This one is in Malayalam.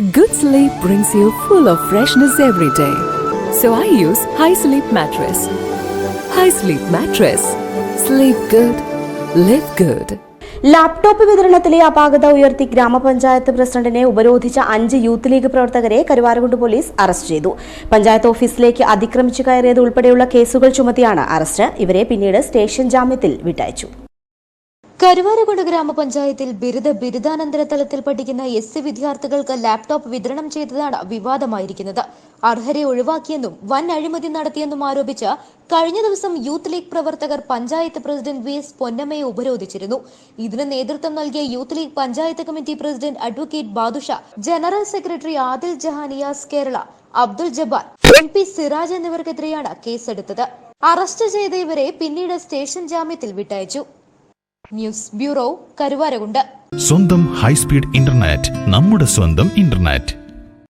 Good sleep brings you full of freshness every day. So I use High Sleep Mattress. High Sleep Mattress. Sleep good. Live good. Laptop വിതരണത്തിലെ അപാകത ഉയർത്തി ഗ്രാമപഞ്ചായത്ത് പ്രസിഡന്റിനെ ഉപരോധിച്ച അഞ്ച് യൂത്ത് ലീഗ് പ്രവർത്തകരെ കരുവാരകുണ്ട് പോലീസ് അറസ്റ്റ് ചെയ്തു പഞ്ചായത്ത് ഓഫീസിലേക്ക് അതിക്രമിച്ചു കയറിയത് ഉൾപ്പെടെയുള്ള കേസുകൾ ചുമത്തിയാണ് അറസ്റ്റ് ഇവരെ പിന്നീട് സ്റ്റേഷൻ ജാമ്യത്തിൽ വിട്ടയച്ചു കരുവാരകുണ്ട് ഗ്രാമപഞ്ചായത്തിൽ ബിരുദ ബിരുദാനന്തര തലത്തിൽ പഠിക്കുന്ന എസ് സി വിദ്യാർത്ഥികൾക്ക് ലാപ്ടോപ്പ് വിതരണം ചെയ്തതാണ് വിവാദമായിരിക്കുന്നത്. അർഹരെ ഒഴിവാക്കിയെന്നും വൻ അഴിമതി നടത്തിയെന്നും ആരോപിച്ച് കഴിഞ്ഞ ദിവസം യൂത്ത് ലീഗ് പ്രവർത്തകർ പഞ്ചായത്ത് പ്രസിഡന്റ് വി എസ് പൊന്നമ്മയെ ഉപരോധിച്ചിരുന്നു. ഇതിന് നേതൃത്വം നൽകിയ Youth League panchayat committee president advocate Badusha general secretary Adil Jahaniyas Kerala Abdul Jabbar M P Siraj എന്നിവർക്കെതിരെയാണ് കേസെടുത്തത്. അറസ്റ്റ് ചെയ്ത ഇവരെ പിന്നീട് സ്റ്റേഷൻ ജാമ്യത്തിൽ വിട്ടയച്ചു. News bureau Karuvarakundu. സ്വന്തം ഹൈസ്പീഡ് ഇന്റർനെറ്റ് നമ്മുടെ സ്വന്തം ഇന്റർനെറ്റ്.